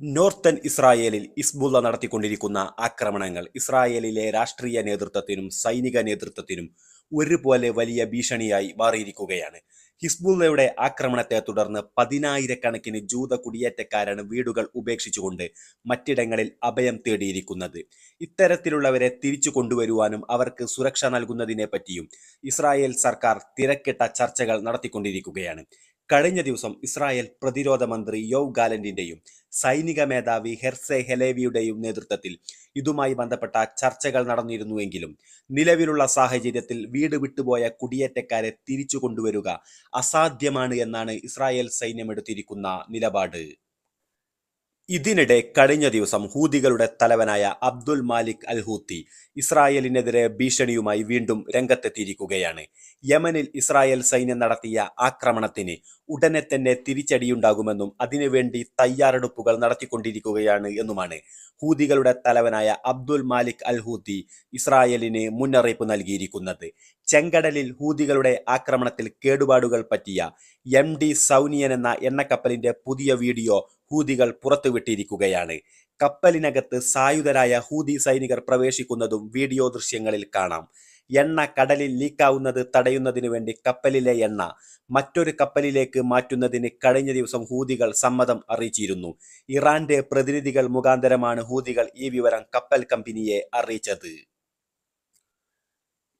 Northern ഇസ്രായേലിൽ ഇസ്ബുള്ള നടത്തിക്കൊണ്ടിരിക്കുന്ന ആക്രമണങ്ങൾ ഇസ്രായേലിലെ രാഷ്ട്രീയ നേതൃത്വത്തിനും സൈനിക നേതൃത്വത്തിനും ഒരുപോലെ വലിയ ഭീഷണിയായി മാറിയിരിക്കുകയാണ്. ഹിസ്ബുള്ളയുടെ ആക്രമണത്തെ തുടർന്ന് പതിനായിരക്കണക്കിന് ജൂത കുടിയേറ്റക്കാരാണ് വീടുകൾ ഉപേക്ഷിച്ചുകൊണ്ട് മറ്റിടങ്ങളിൽ അഭയം തേടിയിരിക്കുന്നത്. ഇത്തരത്തിലുള്ളവരെ തിരിച്ചു കൊണ്ടുവരുവാനും അവർക്ക് സുരക്ഷ നൽകുന്നതിനെ പറ്റിയും ഇസ്രായേൽ സർക്കാർ തിരക്കിട്ട ചർച്ചകൾ നടത്തിക്കൊണ്ടിരിക്കുകയാണ്. കഴിഞ്ഞ ദിവസം ഇസ്രായേൽ പ്രതിരോധ മന്ത്രി യോവ് ഗാലന്റിന്റെയും സൈനിക മേധാവി ഹെർസെ ഹെലേവിയുടെയും നേതൃത്വത്തിൽ ഇതുമായി ബന്ധപ്പെട്ട ചർച്ചകൾ നടന്നിരുന്നുവെങ്കിലും നിലവിലുള്ള സാഹചര്യത്തിൽ വീട് വിട്ടുപോയ കുടിയേറ്റക്കാരെ തിരിച്ചു കൊണ്ടുവരിക അസാധ്യമാണ് എന്നാണ് ഇസ്രായേൽ സൈന്യം എടുത്തിരിക്കുന്ന നിലപാട്. ഇതിനിടെ കഴിഞ്ഞ ദിവസം ഹൂതികളുടെ തലവനായ അബ്ദുൽ മാലിക് അൽ ഹൂത്തി ഇസ്രായേലിനെതിരെ ഭീഷണിയുമായി വീണ്ടും രംഗത്തെത്തിയിരിക്കുകയാണ്. യമനിൽ ഇസ്രായേൽ സൈന്യം നടത്തിയ ആക്രമണത്തിന് ഉടനെ തന്നെ തിരിച്ചടിയുണ്ടാകുമെന്നും അതിനുവേണ്ടി തയ്യാറെടുപ്പുകൾ നടത്തിക്കൊണ്ടിരിക്കുകയാണ് എന്നുമാണ് ഹൂതികളുടെ തലവനായ അബ്ദുൽ മാലിക് അൽ ഹൂത്തി ഇസ്രായേലിന് മുന്നറിയിപ്പ് നൽകിയിരിക്കുന്നത്. ചെങ്കടലിൽ ഹൂതികളുടെ ആക്രമണത്തിൽ കേടുപാടുകൾ പറ്റിയ എം ഡി സൗനിയൻ എന്ന എണ്ണക്കപ്പലിന്റെ പുതിയ വീഡിയോ ഹൂതികൾ പുറത്തുവിട്ടിരിക്കുകയാണ്. കപ്പലിനകത്ത് സായുധരായ ഹൂതി സൈനികർ പ്രവേശിക്കുന്നതും വീഡിയോ ദൃശ്യങ്ങളിൽ കാണാം. എണ്ണ കടലിൽ ലീക്കാവുന്നത് തടയുന്നതിനു വേണ്ടി കപ്പലിലെ എണ്ണ മറ്റൊരു കപ്പലിലേക്ക് മാറ്റുന്നതിന് കഴിഞ്ഞ ദിവസം ഹൂതികൾ സമ്മതം അറിയിച്ചിരുന്നു. ഇറാന്റെ പ്രതിനിധികൾ മുഖാന്തരമാണ് ഹൂതികൾ ഈ വിവരം കപ്പൽ കമ്പനിയെ അറിയിച്ചത്.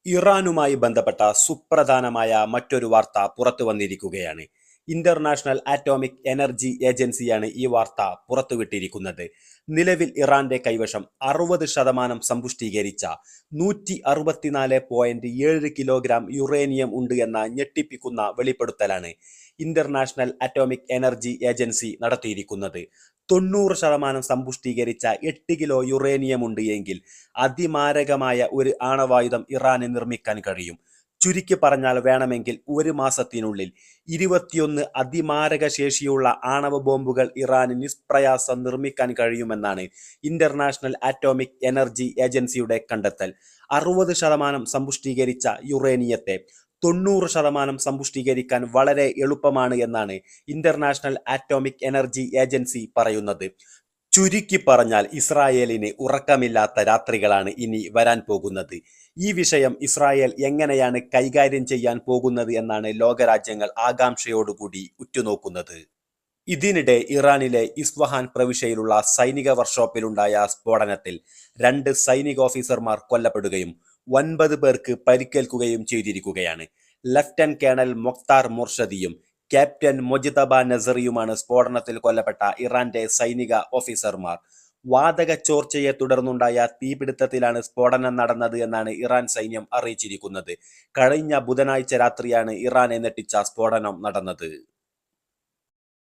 ഇറാനുമായി ബന്ധപ്പെട്ട സുപ്രധാനമായ മറ്റൊരു വാർത്ത പുറത്തു വന്നിരിക്കുകയാണ്. ഇന്റർനാഷണൽ ആറ്റോമിക് എനർജി ഏജൻസിയാണ് ഈ വാർത്ത പുറത്തുവിട്ടിരിക്കുന്നത്. നിലവിൽ ഇറാന്റെ കൈവശം അറുപത് ശതമാനം സമ്പുഷ്ടീകരിച്ച നൂറ്റി അറുപത്തിനാല് പോയിന്റ് ഏഴ് കിലോഗ്രാം യുറേനിയം ഉണ്ട് എന്ന ഞെട്ടിപ്പിക്കുന്ന വെളിപ്പെടുത്തലാണ് ഇന്റർനാഷണൽ അറ്റോമിക് എനർജി ഏജൻസി നടത്തിയിരിക്കുന്നത്. തൊണ്ണൂറ് ശതമാനം സമ്പുഷ്ടീകരിച്ച എട്ട് കിലോ യുറേനിയം ഉണ്ട് എങ്കിൽ അതിമാരകമായ ഒരു ആണവായുധം ഇറാന് നിർമ്മിക്കാൻ കഴിയും. ചുരുക്കി പറഞ്ഞാൽ വേണമെങ്കിൽ ഒരു മാസത്തിനുള്ളിൽ ഇരുപത്തിയൊന്ന് അതിമാരക ശേഷിയുള്ള ആണവ ബോംബുകൾ ഇറാന് നിഷ്പ്രയാസം നിർമ്മിക്കാൻ കഴിയുമെന്നാണ് ഇന്റർനാഷണൽ ആറ്റോമിക് എനർജി ഏജൻസിയുടെ കണ്ടെത്തൽ. അറുപത് ശതമാനം സമ്പുഷ്ടീകരിച്ച യുറേനിയത്തെ തൊണ്ണൂറ് ശതമാനം സമ്പുഷ്ടീകരിക്കാൻ വളരെ എളുപ്പമാണ് എന്നാണ് ഇന്റർനാഷണൽ ആറ്റോമിക് എനർജി ഏജൻസി പറയുന്നത്. ചുരുക്കി പറഞ്ഞാൽ ഇസ്രായേലിന് ഉറക്കമില്ലാത്ത രാത്രികളാണ് ഇനി വരാൻ പോകുന്നത്. ഈ വിഷയം ഇസ്രായേൽ എങ്ങനെയാണ് കൈകാര്യം ചെയ്യാൻ പോകുന്നത് എന്നാണ് ലോകരാജ്യങ്ങൾ ആകാംക്ഷയോടുകൂടി ഉറ്റുനോക്കുന്നത്. ഇതിനിടെ ഇറാനിലെ ഇസ്വഹാൻ പ്രവിശ്യയിലുള്ള സൈനിക വർക്ക്ഷോപ്പിലുണ്ടായ സ്ഫോടനത്തിൽ രണ്ട് സൈനിക ഓഫീസർമാർ കൊല്ലപ്പെടുകയും ഒൻപത് പേർക്ക് പരിക്കേൽക്കുകയും ചെയ്തിരിക്കുകയാണ്. ലഫ്റ്റനന്റ് കേണൽ മൊക്താർ മുർഷദിയും ക്യാപ്റ്റൻ മൊജിതബ നസറിയുമാണ് സ്ഫോടനത്തിൽ കൊല്ലപ്പെട്ട ഇറാന്റെ സൈനിക ഓഫീസർമാർ. വാതക ചോർച്ചയെ തുടർന്നുണ്ടായ തീപിടുത്തത്തിലാണ് സ്ഫോടനം നടന്നത് എന്നാണ് ഇറാൻ സൈന്യം അറിയിച്ചിരിക്കുന്നത്. കഴിഞ്ഞ ബുധനാഴ്ച രാത്രിയാണ് ഇറാനെ നെട്ടിച്ച സ്ഫോടനം നടന്നത്.